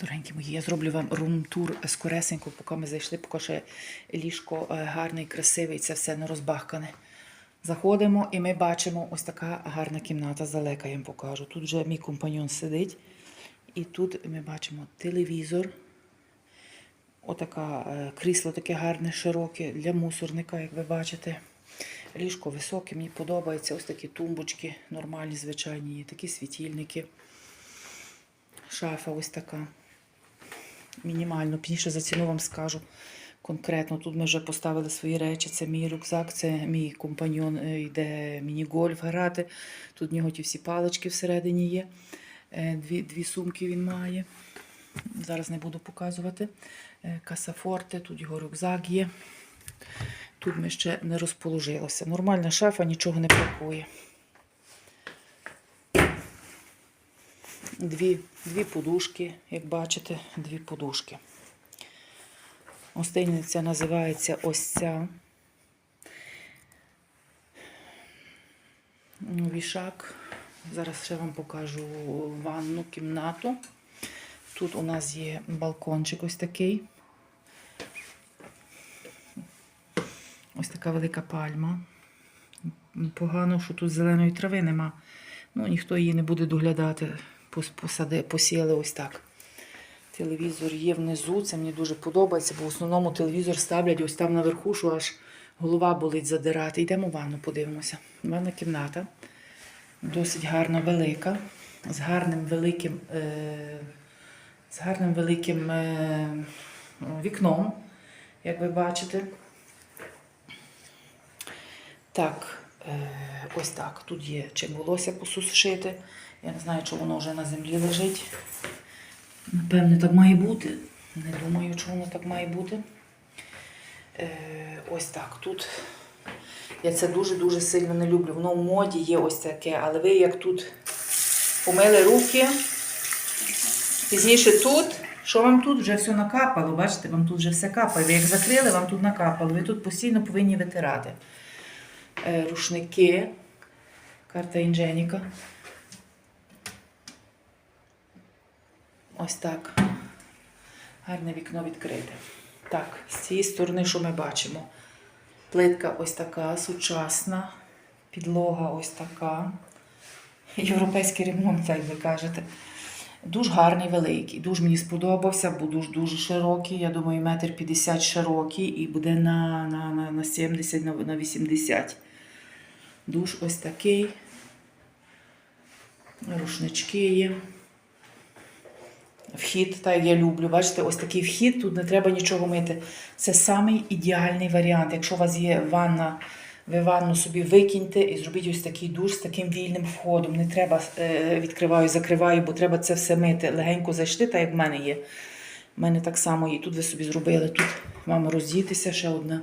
Дорогенькі мої, я зроблю вам рум-тур скоресенько, поки ми зайшли, поки ще ліжко е, гарне і красиве, і це все не розбахкане. Заходимо і ми бачимо ось така гарна кімната здалека, я вам покажу. Тут вже мій компаньон сидить, і тут ми бачимо телевізор. Отака е, крісло таке гарне, широке для мусорника, як ви бачите. Ліжко високе, мені подобається. Ось такі тумбочки, нормальні, звичайні, такі світильники. Шафа ось така. Мінімально, пізніше за ціну вам скажу конкретно. Тут ми вже поставили свої речі. Це мій рюкзак, це мій компаньон е, йде міні-гольф грати. Тут в нього ті всі палички всередині є. Е, Дві, дві сумки він має. Зараз не буду показувати. Е, Касафорте, тут його рюкзак є. Тут ми ще не розположилося. Нормальна шафа, нічого не бракує. Дві, дві подушки, як бачите, дві подушки. Остейниця називається ось ця. Вішак. Зараз ще вам покажу ванну кімнату. Тут у нас є балкончик ось такий. Ось така велика пальма. Погано, що тут зеленої трави нема. Ну, ніхто її не буде доглядати. Пос- Посади, посіяли ось так. Телевізор є внизу, це мені дуже подобається, бо в основному телевізор ставлять ось там наверху, що аж голова болить задирати. Йдемо в ванну, подивимося. Ванна кімната. Досить гарна, велика, з гарним великим, е, з гарним великим е, вікном, як ви бачите. Так, е, ось так. Тут є чим волосся посушити. Я не знаю, чи воно вже на землі лежить. Напевне, так має бути. Не думаю, чи воно так має бути. Е, ось так. Тут я це дуже-дуже сильно не люблю. Воно в моді є ось таке, але ви як тут помили руки. Пізніше тут, що вам тут вже все накапало, бачите, вам тут вже все капає. Ви як закрили, вам тут накапало. Ви тут постійно повинні витирати. Е, рушники, карта інженіка. Ось так. Гарне вікно відкрите. Так, з цієї сторони, що ми бачимо? Плитка ось така сучасна, підлога ось така. Європейський ремонт, як ви кажете. Дуже гарний, великий. Дуже мені сподобався, бо дуже дуже широкий. Я думаю, метр п'ятдесят широкий і буде на, на, на, на 70, на, на 80. Душ ось такий. Рушнички є. Вхід, так як я люблю. Бачите, ось такий вхід, тут не треба нічого мити. Це самий ідеальний варіант. Якщо у вас є ванна, ви ванну собі викиньте і зробіть ось такий душ з таким вільним входом. Не треба е, відкриваю, закриваю, бо треба це все мити. Легенько зайшли, так як в мене є. У мене так само є. Тут ви собі зробили. Тут вам роздітися, ще одна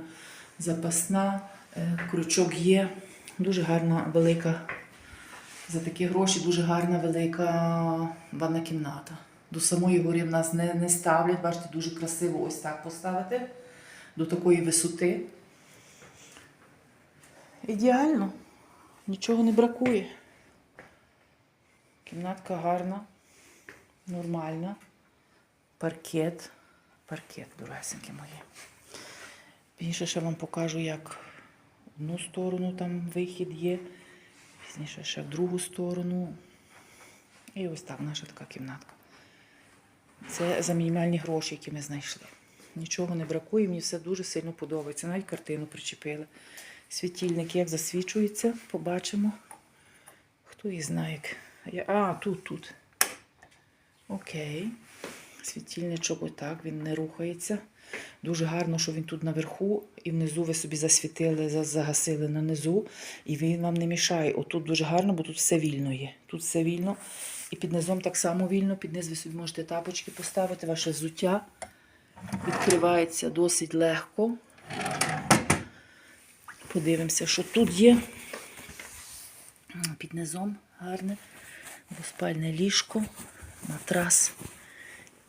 запасна, е, крючок є. Дуже гарна, велика. За такі гроші дуже гарна велика ванна кімната. До самої гори в нас не, не ставлять. Бачите, дуже красиво ось так поставити до такої висоти. Ідеально. Нічого не бракує. Кімнатка гарна, нормальна. Паркет. Паркет, дорогесенькі мої. Пізніше ще вам покажу, як в одну сторону там вихід є. Пізніше ще в другу сторону. І ось так наша така кімнатка. Це за мінімальні гроші, які ми знайшли. Нічого не бракує, мені все дуже сильно подобається. Навіть картину причепили. Світильник як засвічується, побачимо. Хто її знає. як. А, тут, тут. Окей. Світильничок отак, він не рухається. Дуже гарно, що він тут наверху, і внизу ви собі засвітили, загасили на низу, і він вам не мішає. Отут дуже гарно, бо тут все вільно є. Тут все вільно. І під низом так само вільно. Під низ ви собі можете тапочки поставити, ваше взуття відкривається досить легко. Подивимося, що тут є. Під низом гарне. Двоспальне ліжко, матрас.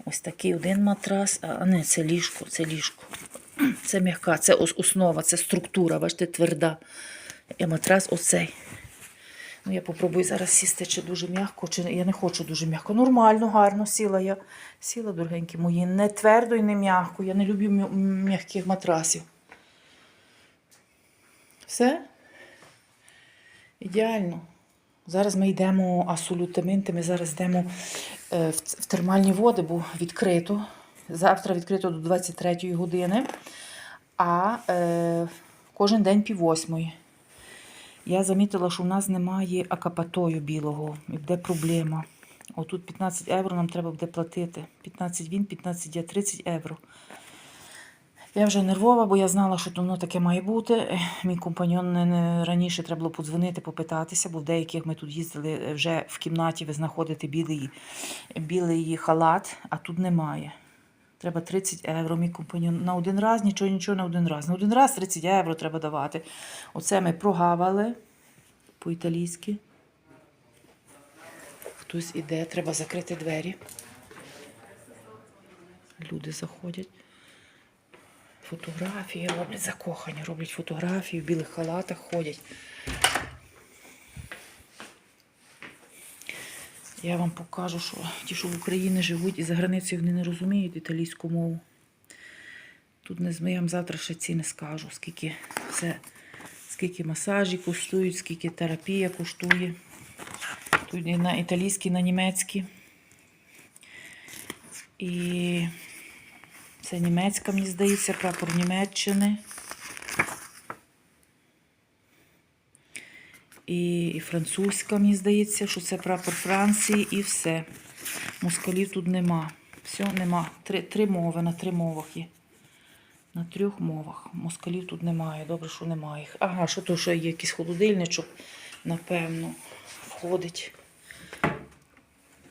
Ось такий один матрас. А не, це ліжко, це ліжко. Це м'яка, це основа, це структура, бачите, тверда. І матрас оцей. Ну, я попробую зараз сісти, чи дуже м'яко, чи я не хочу дуже м'яко. Нормально, гарно сіла я. Сіла, дорогенькі мої, не твердо і не м'яко. Я не люблю м'яких матрасів. Все? Ідеально. Зараз ми йдемо асолютаминти, ми зараз йдемо е, в, термальні води, бо відкрито. Завтра відкрито до 23 години, а е, кожен день пів восьмої. Я замітила, що в нас немає акапатою білого. І буде проблема. Отут 15 євро нам треба буде платити. 15 він, 15 я, 30 євро. Я вже нервова, бо я знала, що воно таке має бути. Мій компаньон раніше треба було подзвонити, попитатися, бо в деяких ми тут їздили е, вже в кімнаті, ви знаходите білий, білий халат, а тут немає. Треба 30 євро, мій компаньон. На один раз нічого, нічого на один раз. На один раз 30 євро треба давати. Оце ми прогавали по-італійськи. Хтось іде, треба закрити двері. Люди заходять. Фотографії роблять закохані, роблять фотографії, в білих халатах ходять. Я вам покажу, що ті, що в Україні живуть і за границею вони не розуміють італійську мову. Тут не я вам завтра ще ціни скажу, скільки все, скільки масажі коштують, скільки терапія коштує. Тут і на італійській, на німецькій. І це німецька, мені здається, прапор Німеччини. І, і французька, мені здається, що це прапор Франції і все. Москалів тут нема. Все, нема. Три, три мови на три мовах є. На трьох мовах. Москалів тут немає. Добре, що немає їх. Ага, що то, що є якийсь холодильничок, напевно, входить.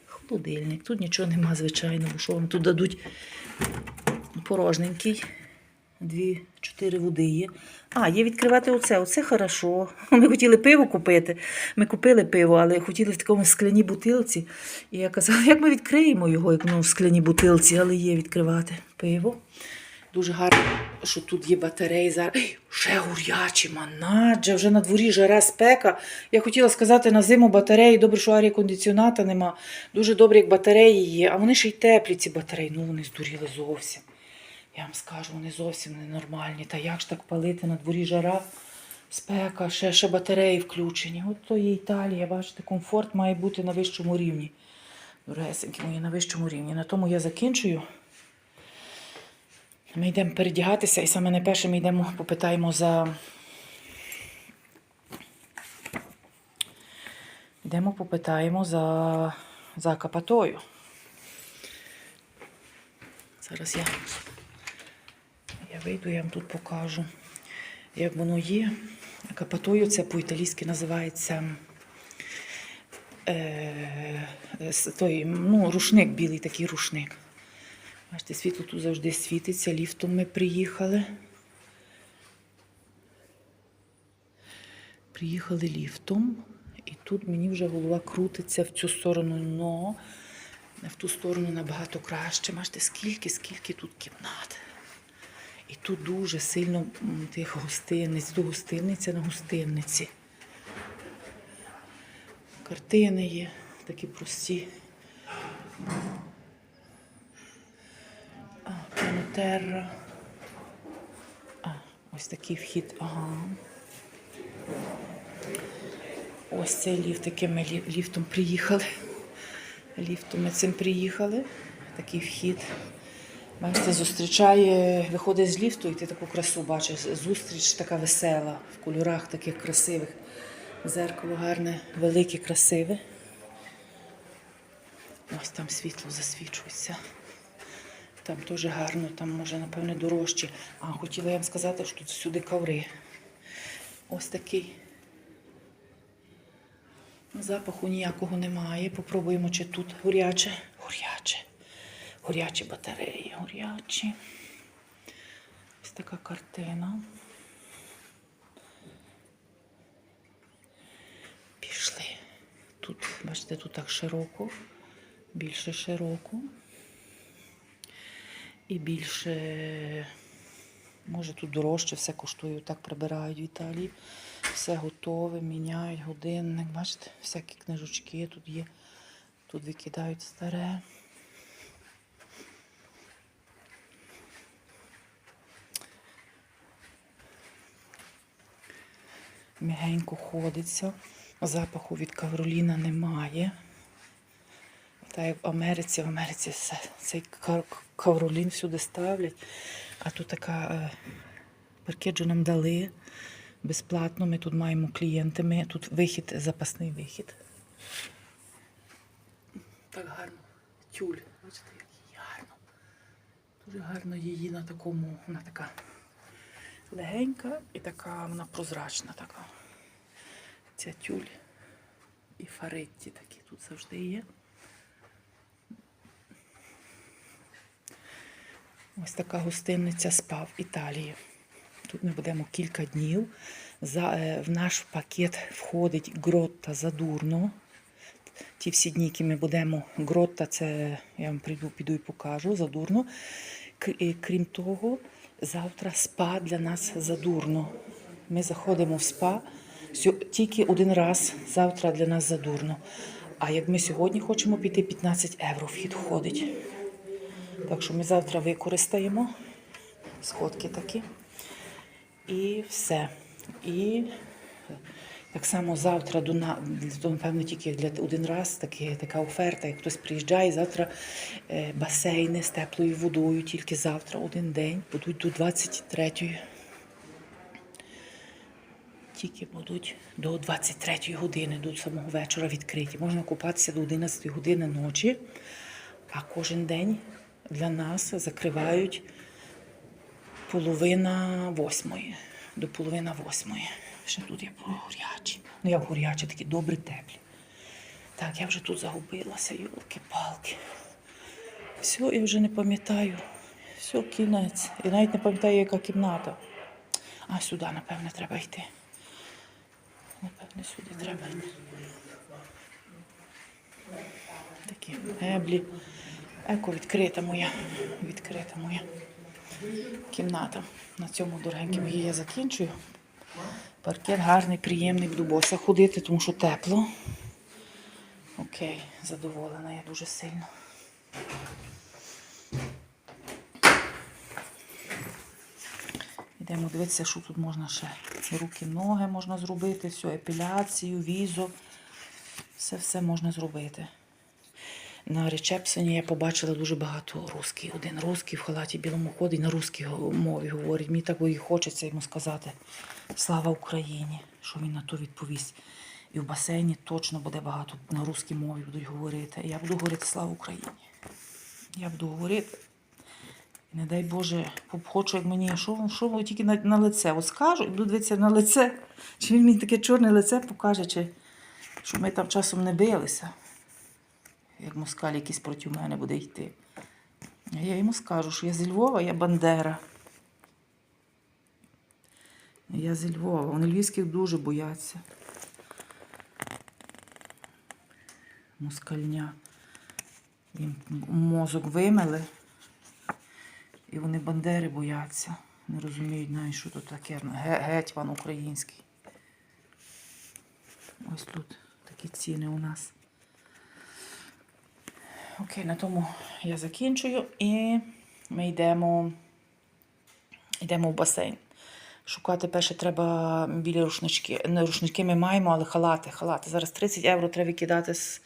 Холодильник. Тут нічого нема, звичайно, бо що вам тут дадуть порожненький. Дві, чотири води є. А, є відкривати оце. Оце хорошо. Ми хотіли пиво купити. Ми купили пиво, але хотіли в такому скляній бутилці. І я казала, як ми відкриємо його, як ну, в скляній бутилці, але є відкривати пиво. Дуже гарно, що тут є батареї зараз. Ей, ще гурячі, манадже, вже на дворі жара спека. Я хотіла сказати на зиму батареї, добре, що арія кондиціоната нема. Дуже добре, як батареї є, а вони ще й теплі, ці батареї. Ну, вони здуріли зовсім. Я вам скажу, вони зовсім ненормальні. Та як ж так палити на дворі жара, спека, ще, ще батареї включені. От то є Італія, бачите, комфорт має бути на вищому рівні. Дорогесенькі мої, на вищому рівні. На тому я закінчую. Ми йдемо передягатися, і саме найперше ми йдемо, попитаємо за. Йдемо, попитаємо за, за капатою. Зараз я, я вийду, я вам тут покажу, як воно є. Капатою це по-італійськи називається е, той, ну, рушник, білий такий рушник. Бачите, світло тут завжди світиться. Ліфтом ми приїхали. Приїхали ліфтом, і тут мені вже голова крутиться в цю сторону, но в ту сторону набагато краще. Бачите, скільки, скільки тут кімнат. І тут дуже сильно тих гостиниць, до гостиниця на гостинниці. Картини є, такі прості. А, А, ось такий вхід. Ага. Ось цей ліфт, яким ми ліфтом приїхали. Ліфтом ми цим приїхали. Такий вхід. Бачите, зустрічає, виходить з ліфту, і ти таку красу бачиш. Зустріч така весела, в кольорах таких красивих. Зеркало гарне, велике, красиве. Ось там світло засвічується. Там теж гарно, там може, напевне, дорожче. А хотіла я вам сказати, що тут всюди коври. Ось такий. Запаху ніякого немає. Попробуємо, чи тут горяче. Горяче. Горячі батареї, горячі. Ось така картина. Пішли. Тут, бачите, тут так широко, більше широко. І більше Може тут дорожче все коштує, так прибирають в Італії. Все готове, міняють годинник. Бачите, всякі книжечки тут є. Тут викидають старе. Мягенько ходиться. Запаху від кавроліна немає. Та як в Америці, в Америці цей кавролін всюди ставлять. А тут така е, паркеджу нам дали безплатно. Ми тут маємо клієнти. Ми тут вихід, запасний вихід. Так гарно. Тюль. Бачите, як її гарно. Дуже гарно її на такому, вона така легенька і така вона прозрачна така. Ця тюль і фаретті такі тут завжди є. Ось така гостинниця спа в Італії. Тут ми будемо кілька днів. За, е, в наш пакет входить гротта задурно. Ті всі дні, які ми будемо. Гротта, це я вам прийду, піду і покажу задурно. І Крім того, завтра спа для нас задурно. Ми заходимо в спа тільки один раз завтра для нас задурно. А як ми сьогодні хочемо піти, 15 євро вхід ходить. Так що ми завтра використаємо сходки такі. І все. І так само завтра до на то, напевно, тільки для один раз такі, така оферта, як хтось приїжджає, завтра е, басейни з теплою водою, тільки завтра один день, будуть до 23-ї. Тільки будуть до 23-ї години, до самого вечора відкриті. Можна купатися до 11-ї години ночі, а кожен день для нас закривають половина восьмої. До половина восьмої. Ще тут є горячі. Ну, як горячі, такі добрі теплі. Так, я вже тут загубилася, йолки-палки. Все, я вже не пам'ятаю. Все, кінець. І навіть не пам'ятаю, яка кімната. А сюди, напевне, треба йти. Напевне, сюди треба йти. Такі меблі. Еко відкрита моя. Відкрита моя кімната. На цьому дорогенькому її я закінчую. Паркет гарний, приємний, буду боса ходити, тому що тепло. Окей, задоволена я дуже сильно. Йдемо дивитися, що тут можна ще. Руки, ноги можна зробити, все, епіляцію, візо. Все все можна зробити. На речепсоні я побачила дуже багато русських. Один русський в халаті білому ходить на русській мові говорить. Мені так і хочеться йому сказати Слава Україні, що він на то відповість. І в басейні точно буде багато на русській мові будуть говорити. Я буду говорити Слава Україні. Я буду говорити. Не дай Боже, хочу, як мені, що, він- що він тільки на, на лице. От скажу, і буду дивитися на лице. Чи він мені таке чорне лице покаже, чи щоб ми там часом не билися як москаль якийсь проти мене буде йти. Я йому скажу, що я зі Львова, я Бандера. Я зі Львова. Вони львівських дуже бояться. Москальня. Їм мозок вимили. І вони Бандери бояться. Не розуміють навіть, що тут таке. Ге- Гетьман український. Ось тут такі ціни у нас. Окей, на тому я закінчую і ми йдемо, йдемо в басейн. Шукати перше треба білі рушнички. Не рушнички ми маємо, але халати, халати. Зараз 30 євро треба кидати з,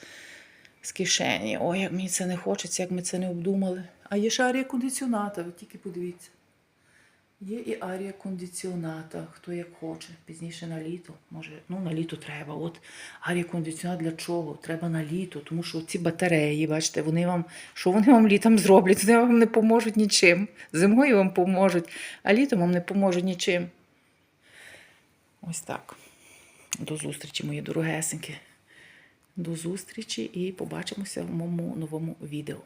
з кишені. Ой, як мені це не хочеться, як ми це не обдумали. А є шарі кондиціонатор, тільки подивіться. Є і арія кондиціоната, хто як хоче. Пізніше на літо. Може, ну на літо треба. От арія кондиціонат для чого? Треба на літо, тому що ці батареї, бачите, вони вам, що вони вам літом зроблять? Вони вам не поможуть нічим. Зимою вам поможуть, а літом вам не поможуть нічим. Ось так. До зустрічі, мої дорогесенькі. До зустрічі і побачимося в моєму новому відео.